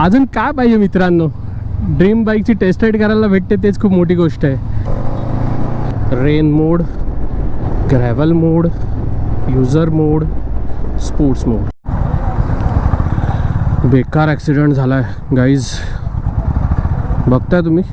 अजून काय पाहिजे मित्रांनो? ड्रीम बाईकची टेस्ट राईड करायला भेटते तेच खूप मोठी गोष्ट आहे. Rain mode gravel mode user mode sports mode बेकार ॲक्सिडेंट झाला आहे गाईज बघताय तुम्ही?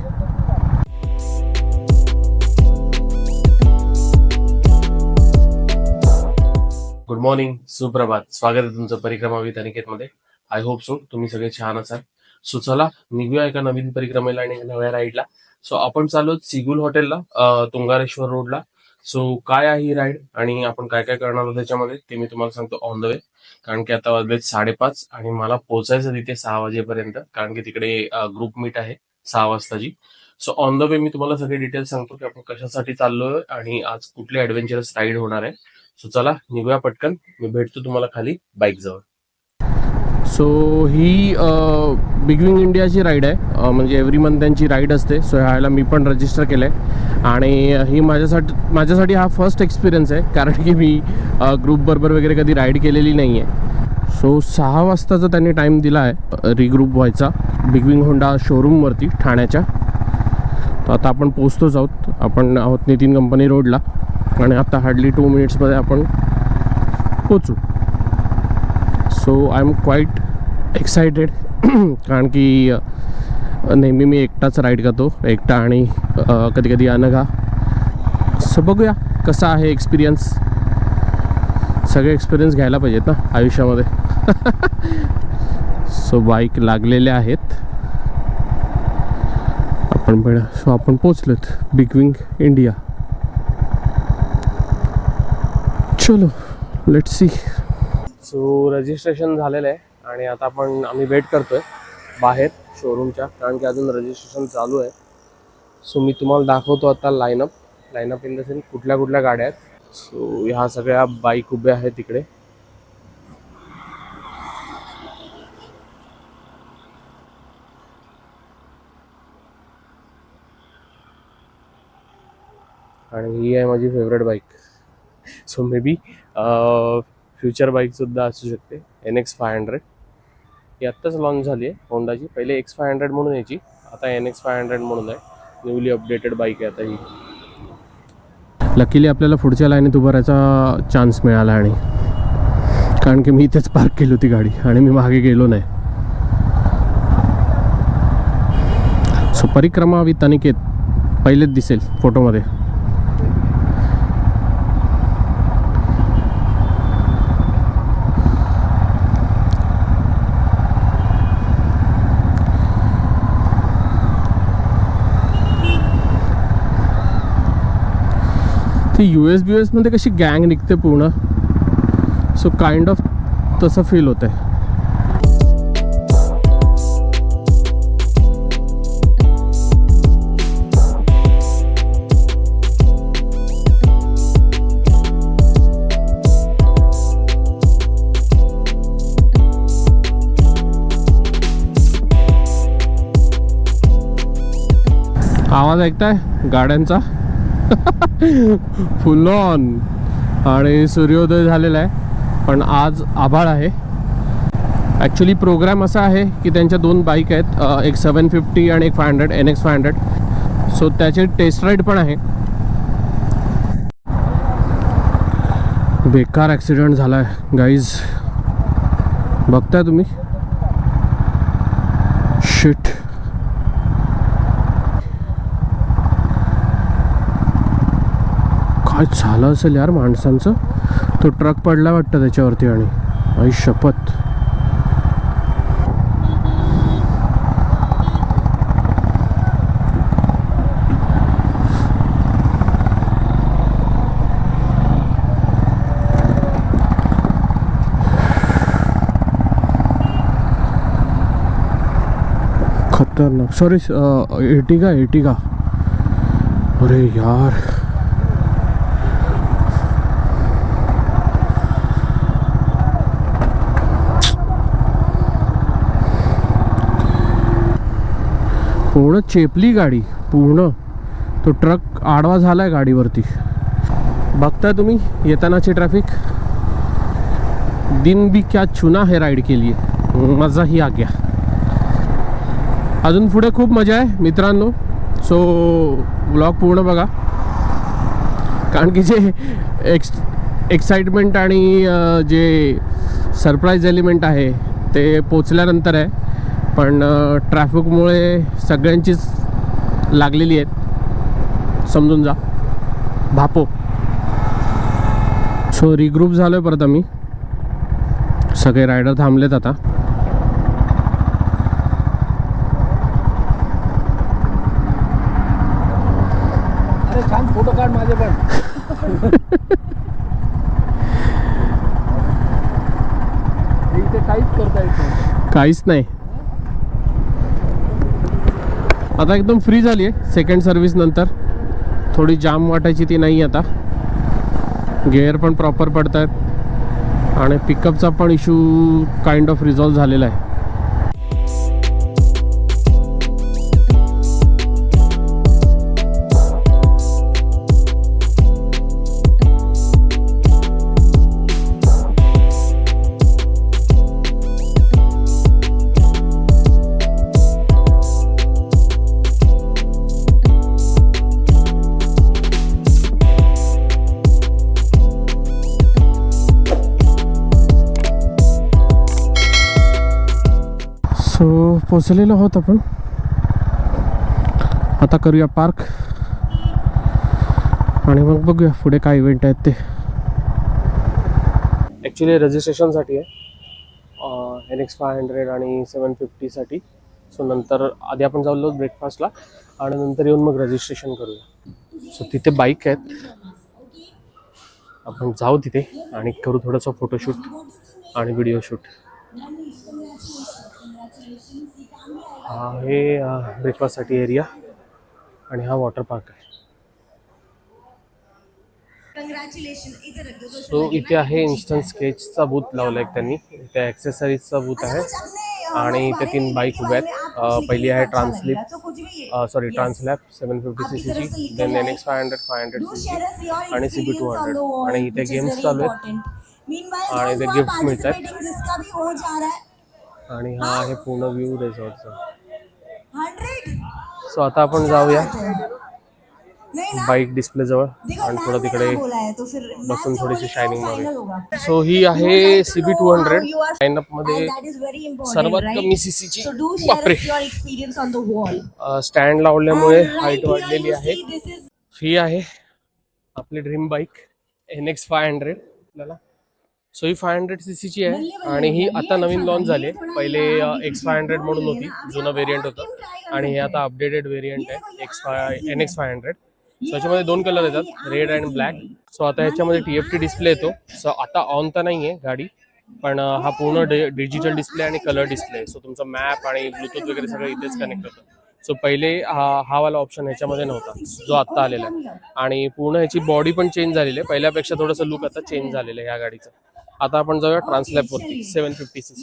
गुड मॉर्निंग सुप्रभात. स्वागत आहे तुमचं परिक्रमा विधानिकेतमध्ये आय होप सो तुम्ही सगळे छान असाल. सो चला निघूया एका नवीन परिक्रमेला आणि नव्या राईडला सो आपण चालू सिगुल हॉटेलला तुंगारेश्वर रोडला. सो काय आहे ही राईड आणि आपण काय काय करणार आहोत त्याच्यामध्ये ते मी तुम्हाला सांगतो ऑन द वे कारण की आता वाजलेत साडेपाच आणि मला पोहोचायचं तिथे सहा वाजेपर्यंत. कारण की तिकडे ग्रुप मीट आहे सहा वाजताची. सो ऑन द वे मी तुम्हाला सगळे डिटेल्स सांगतो की आपण कशासाठी चाललोय आणि आज कुठली ऍडव्हेंचरस राईड होणार आहे. सो चला निघूया पटकन. मी भेटतो तुम्हाला खाली बाईक जवळ. सो ही बिगविंग इंडियाची राईड आहे. म्हणजे एव्हरी मंथ त्यांची राईड असते. सो ह्याला मी पण रजिस्टर केलं आहे आणि ही माझ्यासाठी माझ्यासाठी हा फर्स्ट एक्सपिरियन्स आहे. कारण की मी ग्रुपबरोबर वगैरे कधी राईड केलेली नाही आहे सो सहा वाजताचा त्यांनी टाईम दिला आहे रिग्रुप व्हायचा. बिगविंग होंडा शोरूमवरती ठाण्याच्या. तर आता आपण पोचतोच आहोत. आपण आहोत नितीन कंपनी रोडला आणि आता हार्डली टू मिनिट्समध्ये आपण पोचू so I am quite excited कारण की नेहमी मी एकटाच राईड करतो. एकटा आणि कधी कधी अनघा. सो बघूया कसा आहे एक्सपिरियन्स सगळे एक्सपिरियन्स घ्यायला पाहिजेत ना आयुष्यामध्ये. सो बाईक लागलेल्या आहेत. आपण पण सो आपण पोचलोत बिगविंग इंडिया चलो लेट सी सो रजिस्ट्रेशन झालेलं आहे. आणि आता आपण आम्ही वेट करतोय बाहेर शोरूमच्या कारण की अजून रजिस्ट्रेशन चालू आहे. सो मी तुम्हाला दाखवतो आता lineup lineup in the sense कुठल्या कुठल्या गाड्या आहेत. सो ह्या सगळ्या बाईक उभ्या आहेत तिकडे. आणि ही आहे माझी favourite bike so maybe future बाईकसुद्धा असू शकते. एन एक्स फाय हंड्रेड ही आत्ताच लॉन्च झाली आहे होंडाची पहिले एक्स फाय हंड्रेड म्हणून यायची आता एन एक्स फाय हंड्रेड म्हणून आहे. न्यूली अपडेटेड बाईक आहे आता ही. लकीली आपल्याला पुढच्या लाईनीत उभं राहायचा चान्स मिळाला आणि कारण की मी इथेच पार्क केली होती गाडी आणि मी मागे गेलो नाही. सो परिक्रमा विथ अनिकेत पहिलेच दिसेल फोटोमध्ये ती यू एस बी एसमध्ये कशी गँग निघते पूर्ण? सो काइंड ऑफ तसं फील होत आहे आवाज ऐकताय? गाड्यांचा? फुल ऑन आणि सूर्योदय झालेला आहे. पण आज आभाळ आहे. ॲक्च्युली प्रोग्राम असा आहे की त्यांच्या दोन बाईक आहेत एक सेवन फिफ्टी आणि एक five hundred N X five hundred so त्याचे टेस्ट राईड पण आहे. बेकार ॲक्सिडेंट झाला आहे गाईज बघताय तुम्ही? शिट काय झालं असेल यार माणसांचं. तो ट्रक पडला वाटतं त्याच्यावरती आणि आई शपथ. खतरनाक. सॉरी एटिगा एटिगा अरे यार. पूर्ण चेपली गाडी पूर्ण. तो ट्रक आडवा झालाय गाडीवरती. बघताय तुम्ही येतानाची ट्रॅफिक दिन भी क्या चुना है राईड केली लिए. मज़ा ही आ गया. अजून पुढे खूप मजा आहे मित्रांनो. सो ब्लॉग पूर्ण बघा. कारण की जे एक्स एक्साइटमेंट आणि जे सरप्राईज एलिमेंट आहे ते पोचल्यानंतर आहे. पण ट्रॅफिकमुळे सगळ्यांचीच लागलेली आहेत. समजून जा. भापो. सो रिग्रुप झालो आहे परत आम्ही. सगळे रायडर थांबलेत आता. अरे छान फोटो काढ माझे पण. इथे काहीच करता येत नाही. काहीच नाही. आता एकदम फ्री झाली आहे. सेकंड सर्व्हिस नंतर. थोडी जाम वाटायची ती नाही आता. गेअर पण प्रॉपर पडत आहेत आणि पिकअपचा पण इशू काइंड ऑफ रिझॉल्व झालेला आहे. पोचलेलो आहोत आपण. आता करूया पार्क. आणि मग बघूया पुढे काय इव्हेंट आहेत ते. ॲक्च्युली रजिस्ट्रेशनसाठी आहे. एन एक्स फाय हंड्रेड आणि सेवन फिफ्टीसाठी सो नंतर आधी आपण जाऊलो ब्रेकफास्टला आणि नंतर येऊन मग रजिस्ट्रेशन करूया. सो तिथे बाईक आहेत. आपण जाऊ तिथे. आणि करू थोडंसं फोटोशूट आणि व्हिडिओ शूट हा आहे ब्रेकफास्टसाठी एरिया आणि हा वॉटर पार्क आहे. सो इथे आहे इन्स्टंट स्केचचा बूथ लावला आहे त्यांनी. इथे ॲक्सेसरीजचा बूथ आहे. आणि इथे तीन बाईक उभ्या आहेत. पहिली आहे Transalp sorry Transalp seven fifty C C ची then N X five hundred five hundred C C आणि सी बी टू हंड्रेड आणि इथे गेम्स चालू आहेत. आणि इथे गिफ्ट मिळतात. आणि हा आहे पूर्ण व्ह्यू रिसॉर्टचा. सो आता आपण जाऊया बाईक डिस्प्ले जवळ आणि थोडं तिकडे बसून थोडीशी शायनिंग मारूया. सो ही आहे सी बी टू हंड्रेड लाईनअपमध्ये सर्वात कमी सीसीची स्टँड लावल्यामुळे हाईट वाढलेली आहे. ही आहे आपली dream bike N X five hundred आपल्याला सो ही फाय हंड्रेड सी सीची आहे आणि ही आता नवीन लॉन्च झाली. आहे पहिले एक्स फाय हंड्रेड म्हणून होती. जुनं व्हेरियंट होतं. आणि हे आता अपडेटेड व्हेरियंट आहे. X five N X five hundred so याच्यामध्ये दोन कलर येतात. रेड अँड ब्लॅक सो आता ह्याच्यामध्ये टी एफ टी डिस्प्ले येतो. सो आता ऑन तर नाही आहे गाडी पण हा पूर्ण डिजिटल डिस्प्ले आणि कलर डिस्प्ले सो तुमचा मॅप आणि ब्लूटूथ वगैरे सगळं इथेच कनेक्ट होतं. सो पहिले हा हा वाला ऑप्शन ह्याच्यामध्ये नव्हता. जो आता आलेला आहे. आणि पूर्ण ह्याची बॉडी पण चेंज झालेली आहे. पहिल्यापेक्षा थोडंसं लुक आता चेंज झालेलं आहे या गाडीचं. आता आपण जाऊया ट्रान्सलॅप वरती. सेवन फिफ्टी सी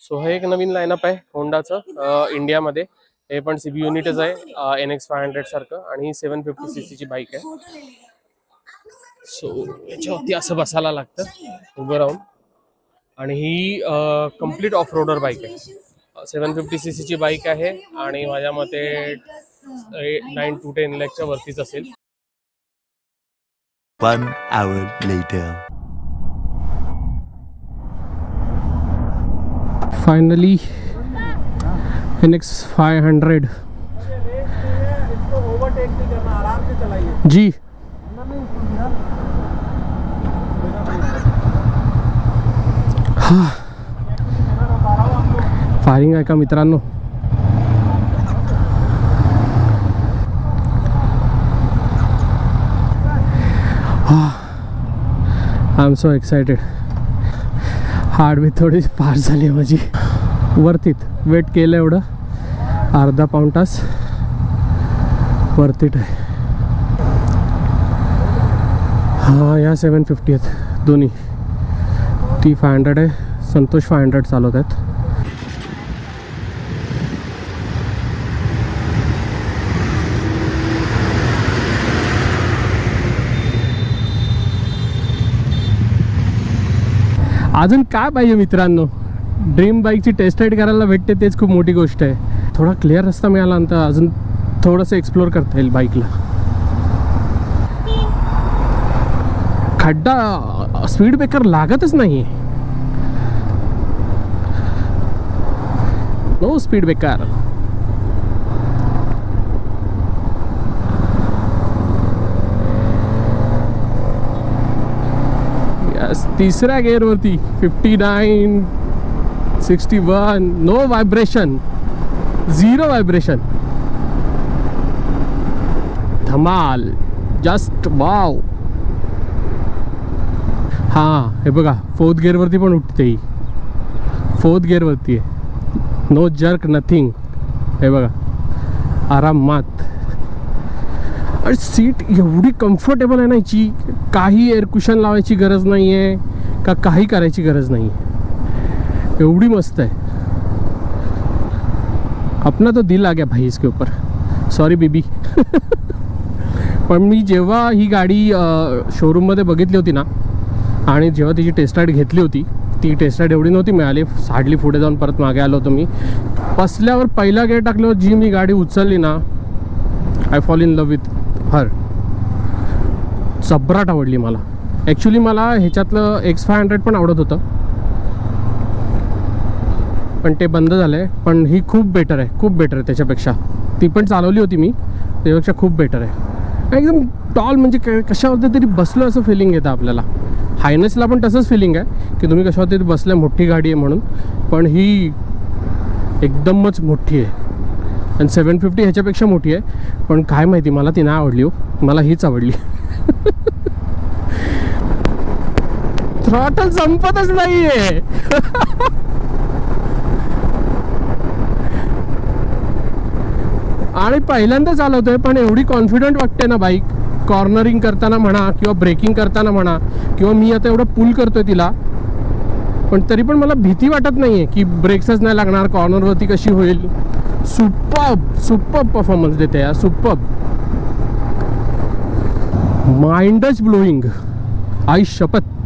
सो हे एक नवीन लाईनअप आहे होंडाचं इंडियामध्ये हे पण सीबी युनिटच आहे एन एक्स फाय हंड्रेड सारखं आणि ही सेवन फिफ्टी सी सीची बाईक आहे. सो याच्यावरती असं बसायला लागतं. उभं राहून. आणि ही कंप्लीट ऑफ रोडर बाईक आहे. सेवन फिफ्टी सी सीची बाईक आहे आणि माझ्या मते नाईन टू टेन लॅकच्या वरतीच असेल One hour later. Finally N X five hundred आराम से फायरिंग आहे का मित्रांनो. I am so excited heart थोडी पार झाली आहे माझी. वरतीत. वेट केलं एवढं. अर्धा पाऊण तास. वरतीत आहे. हां या सेवन फिफ्टी आहेत. दोन्ही. ती फाय हंड्रेड आहे. संतोष फाय हंड्रेड चालवत आहेत. अजून काय पाहिजे मित्रांनो? ड्रीम बाईकची टेस्ट राईड करायला भेटते तेच खूप मोठी गोष्ट आहे. थोडा क्लिअर रस्ता मिळाला नंतर अजून थोडंसं एक्सप्लोअर करता येईल बाईकला खड्डा स्पीड ब्रेकर लागतच नाही नो स्पीड ब्रेकर तिसऱ्या गेअरवरती fifty nine sixty one no vibration zero vibration धमाल जस्ट वाव हां हे बघा फोर्थ गिअरवरती पण उठते ही. फोर्थ गिअरवरती आहे. नो जर्क नथिंग हे बघा आरामात. आणि सीट एवढी कम्फर्टेबल आहे ना याची काही एअर कुशन लावायची गरज नाही आहे का काही करायची गरज नाही आहे एवढी मस्त आहे. अपना तो दिल आ गया भाई इसके ऊपर. Sorry baby. पण मी जेव्हा ही गाडी शोरूममध्ये बघितली होती ना आणि जेव्हा तिची टेस्ट राईड घेतली होती ती टेस्ट राईड एवढी नव्हती मिळाली. हार्डली पुढे जाऊन परत मागे आलो होतो मी. बसल्यावर पहिला गेअर टाकल्यावर जी मी गाडी उचलली ना I fall in love with her चब्राट आवडली मला. ॲक्च्युली मला ह्याच्यातलं एक्स फाय हंड्रेड पण आवडत होतं. पण ते बंद झालं आहे पण ही खूप बेटर आहे. खूप बेटर आहे त्याच्यापेक्षा. ती पण चालवली होती मी. त्याच्यापेक्षा खूप बेटर आहे. एकदम टॉल म्हणजे क कशावरती तरी बसलो असं फिलिंग येतं आपल्याला. हायनेसला पण तसंच फिलिंग आहे की तुम्ही कशावरती तरी बसल्या मोठी गाडी आहे म्हणून. पण ही एकदमच मोठी आहे. आणि सेवन फिफ्टी ह्याच्यापेक्षा मोठी आहे. पण काय माहिती मला ती नाही आवडली हो. मला हीच आवडली. थ्रॉटल संपतच नाहीये. आणि पहिल्यांदा चालवतोय पण एवढी कॉन्फिडंट वाटते ना बाईक कॉर्नरिंग करताना म्हणा किंवा ब्रेकिंग करताना म्हणा किंवा मी आता एवढं पुल करतोय तिला पण तरी पण मला भीती वाटत नाहीये की ब्रेक्सच नाही लागणार कॉर्नरवरती कशी होईल. सुपब सुपब परफॉर्मन्स देते या सुपब माइंडच ब्लोईंग आई शपथ.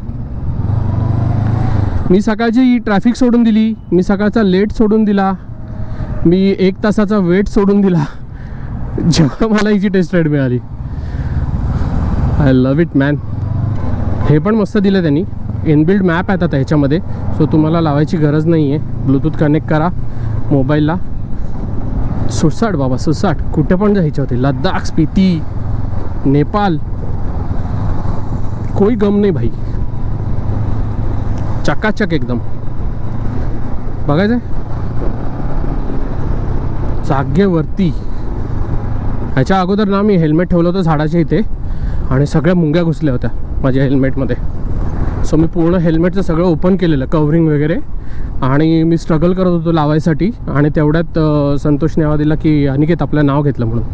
मी सकाळची ट्रॅफिक सोडून दिली. मी सकाळचा लेट सोडून दिला. मी एक तासाचा वेट सोडून दिला. जेव्हा मला हिची टेस्ट राईड मिळाली. आय लव इट मॅन हे पण मस्त दिलं त्यांनी. इनबिल्ड मॅप आहे आता ह्याच्यामध्ये सो तुम्हाला लावायची गरज नाही आहे ब्लूटूथ कनेक्ट करा मोबाईलला सुसाट बाबा सुसाट. कुठे पण जायचे होते. लद्दाख स्पिती नेपाल. कोई गम नाही भाई. चकाचक एकदम. बघायचं जागेवरती. ह्याच्या अगोदर ना मी हेल्मेट ठेवलं होतं झाडाच्या इथे आणि सगळ्या मुंग्या घुसल्या होत्या माझ्या हेल्मेटमध्ये. सो मी पूर्ण हेल्मेटचं सगळं ओपन केलेलं कवरिंग वगैरे. आणि मी स्ट्रगल करत होतो लावायसाठी आणि तेवढ्यात संतोष नेवा दिला की अनिकेत आपलं नाव घेतलं म्हणून.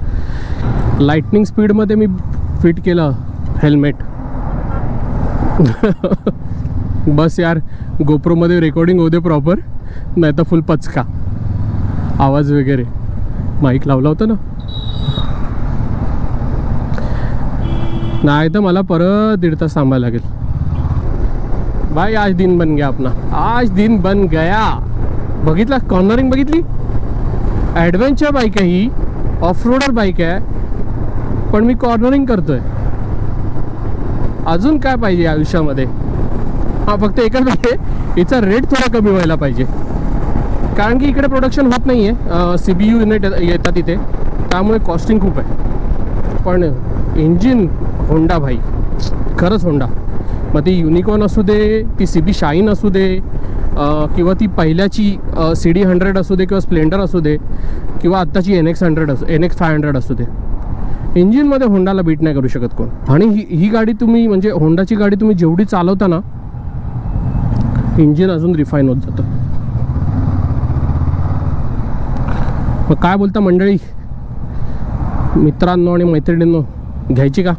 लाईटनिंग स्पीडमध्ये मी फिट केलं हेल्मेट. बस यार गोप्रोमध्ये रेकॉर्डिंग होते प्रॉपर नाही तर फुल पचका. आवाज वगैरे. माईक लावला होता ना? नाही तर मला परत दीड तास थांबायला लागेल. बाय आज दिन बन गया आपला आज दिन बन गया. बघितला कॉर्नरिंग बघितली? ॲडव्हेंचर बाईक आहे ही. ऑफ रोडर बाईक आहे. पण मी कॉर्नरिंग करतोय. अजून काय पाहिजे आयुष्यामध्ये? हा फक्त एकच म्हणजे याचा रेट थोडा कमी व्हायला पाहिजे. कारण की इकडे प्रोडक्शन होत नाही आहे सी बी यू युनिट येतात इथे. त्यामुळे कॉस्टिंग खूप आहे. पण इंजिन होंडा भाई. खरंच होंडा मग ती युनिकॉर्न असू दे ती सी बी शाईन असू दे किंवा ती पहिल्याची सी डी हंड्रेड असू दे किंवा स्प्लेंडर असू दे किंवा आत्ताची एन एक्स हंड्रेड असू एन एक्स फाय हंड्रेड असू दे. इंजिनमध्ये होंडाला बीट नाही करू शकत कोण. आणि ही ही गाडी तुम्ही म्हणजे होंडाची गाडी तुम्ही जेवढी चालवता ना इंजिन अजून रिफाईन होत जातं. मग काय बोलता मंडळी? मित्रांनो आणि मैत्रिणींनो घ्यायची का?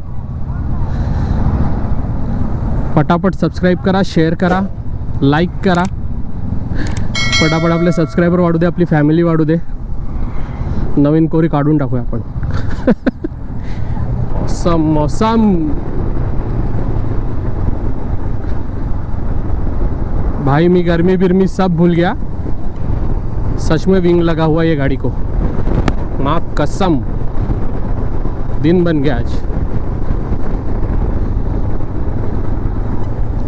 पटापट सबस्क्राईब करा शेअर करा लाईक करा. पटापट आपले सबस्क्रायबर वाढू दे आपली फॅमिली वाढू दे. नवीन कोरी काढून टाकूया आपण. सम भाई मी, गर्मी बिर्मी सब भूल गया। सच में विंग लगा हुआ ये गाड़ी को। माँ कसम। दिन बन गया आज।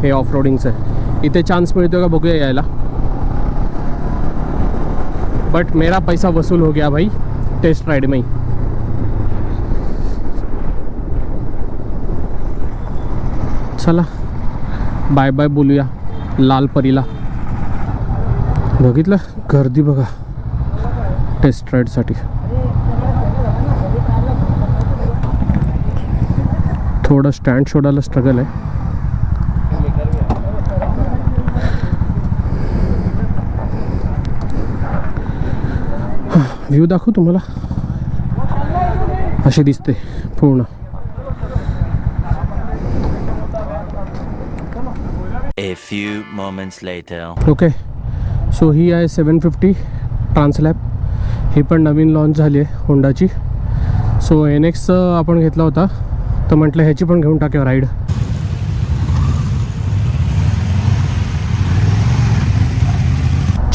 हे ऑफ़ रोडिंगचं इथे चान्स मिळतो का बघूया यायला बट मेरा पैसा वसूल हो गया भाई टेस्ट राइड में ही। चला। बाय बाय बोलूया। लाल परीला. बघितलं? गर्दी बघा. टेस्ट राईडसाठी थोडं स्टँड शोधायला स्ट्रगल आहे. व्ह्यू दाखवू तुम्हाला? असे दिसते पूर्ण. Few moments later. Okay so ही आहे सेवन फिफ्टी ट्रान्सलॅप ही पण नवीन लॉन्च झाली आहे होंडाची सो एन एक्सचं आपण घेतला होता. तर म्हटलं ह्याची पण घेऊन टाकावं राईड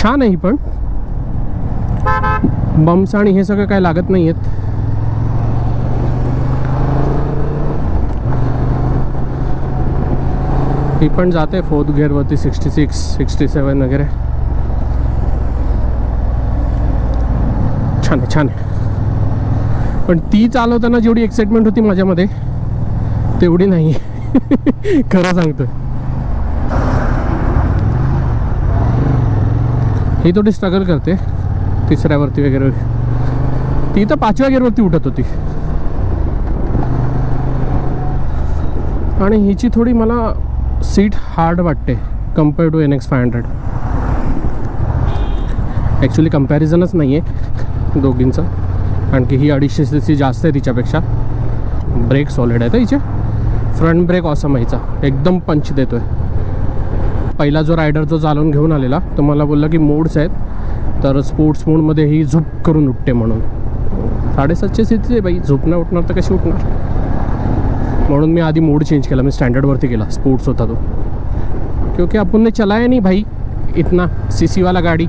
छान आहे ही पण. बम्स आणि हे सगळं काय लागत नाही आहेत ही पण जाते फोर्थ गिअरवरती सिक्स्टी सिक्स सिक्स्टी सेवन वगैरे. छान आहे छान आहे. पण ती चालवताना जेवढी एक्साइटमेंट होती माझ्यामध्ये तेवढी नाही. खरं सांगतोय. ही थोडी स्ट्रगल करते तिसऱ्यावरती वगैरे. ती तर पाचव्या गिअरवरती उठत होती. आणि हिची थोडी मला सीट हार्ड वाटते compare to N X five hundred actually कम्पॅरिझनच नाही आहे दोघींचं. कारण की ही अडीचशे सी सी जास्त आहे तिच्यापेक्षा. ब्रेक सॉलिड आहे तर हिचे. फ्रंट ब्रेक ऑसम आहे हिचा. एकदम पंच देतो आहे पहिला जो रायडर जो चालवून घेऊन आलेला तो मला बोलला की मोड्स आहेत तर स्पोर्ट्स मोडमध्ये ही झोप करून उठते म्हणून. साडेसातशे सीची आहे बाई झोपणं उठणार तर कशी उठणार? म्हणून मी आधी मोड चेंज केला. मी स्टँडर्डवरती केला. स्पोर्ट्स होता तो. क्योंकि आपण ने चलाया नहीं भाई. इतना सी वाला गाड़ी.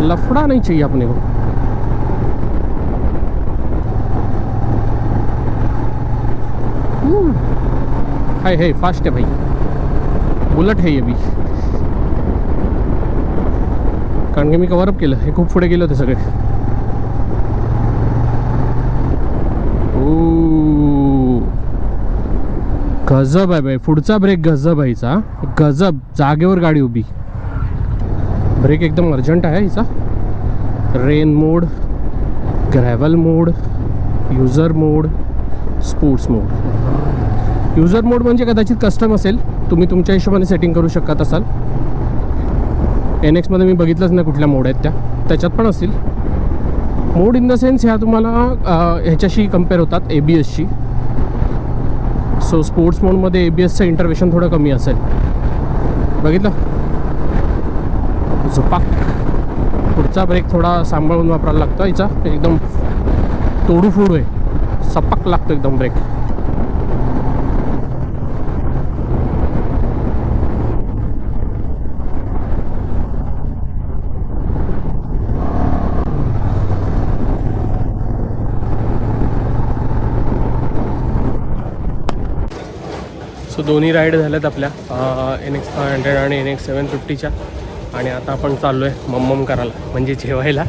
लफड़ा नहीं चाहिए अपने को. Hmm. हाय है है फास्ट है भाई. बुलेट है ये भी. कारण की मी कवरअप केलं. हे खूप पुढे गेले होते सगळे. गजब आहे बाई. पुढचा ब्रेक गजब आहे हिचा. गजब. जागेवर गाडी उभी. ब्रेक एकदम अर्जंट आहे हिचा. Rain mode gravel mode user mode sports mode user mode म्हणजे कदाचित कस्टम असेल. तुम्ही तुमच्या हिशोबाने सेटिंग करू शकत असाल. एन एक्समध्ये मी बघितलंच नाही कुठल्या मोड आहेत त्या. त्याच्यात पण असतील मोड इन द सेन्स ह्या तुम्हाला ह्याच्याशी कंपेअर होतात ए बी एसशी सो स्पोर्ट्स मोडमध्ये ए बी एसचं इंटरवेशन थोडं कमी असेल. बघितलं? झुपाक. पुढचा ब्रेक थोडा सांभाळून वापरायला लागतो हिचा एकदम तोडू फोडू आहे. सपाक लागतो एकदम ब्रेक दोन्ही राईड झाल्यात आपल्या एन एक्स फाय हंड्रेड आणि एन एक्स सेवन फिफ्टीच्या आणि आता आपण चाललो आहे मम्मम करायला म्हणजे जेवायला.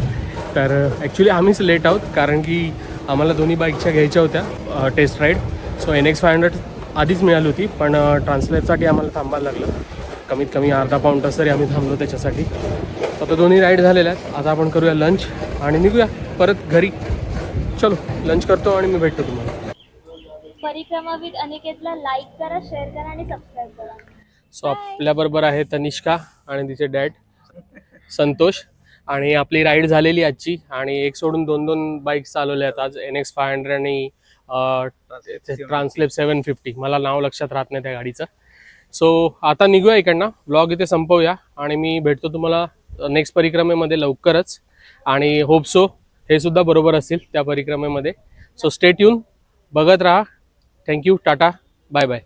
तर ॲक्च्युली आम्हीच लेट आहोत कारण की आम्हाला दोन्ही बाईकच्या घ्यायच्या होत्या test ride so N X five hundred आधीच मिळाली होती पण ट्रान्सलेटसाठी आम्हाला थांबायला लागलं. कमीत कमी अर्धा पाऊण तास तरी आम्ही थांबलो त्याच्यासाठी. आता दोन्ही राईड झालेल्या आहेत. आता आपण करूया लंच आणि निघूया परत घरी. चलो लंच करतो आणि मी भेटतो तुम्हाला. परिक्रमा विथ अनिकेतला लाईक करा शेअर करा आणि सबस्क्राईब करा. सो आपल्याबरोबर आहे तनिष्का आणि तिचे डॅड संतोष. आणि आपली राईड झालेली आजची. आणि एक सोडून दोन दोन बाईक चालवल्या आहेत आज. एन एक्स फाय हंड्रेड आणि ट्रान्सलेप सेवन फिफ्टी मला नाव लक्षात राहत नाही त्या गाडीचं. सो आता निघूया इकडनं. ब्लॉग इथे संपवूया. आणि मी भेटतो तुम्हाला नेक्स्ट परिक्रमेमध्ये लवकरच. आणि होप सो हे सुद्धा बरोबर असतील त्या परिक्रमेमध्ये. सो स्टेट येऊन बघत राहा. Thank you tata bye bye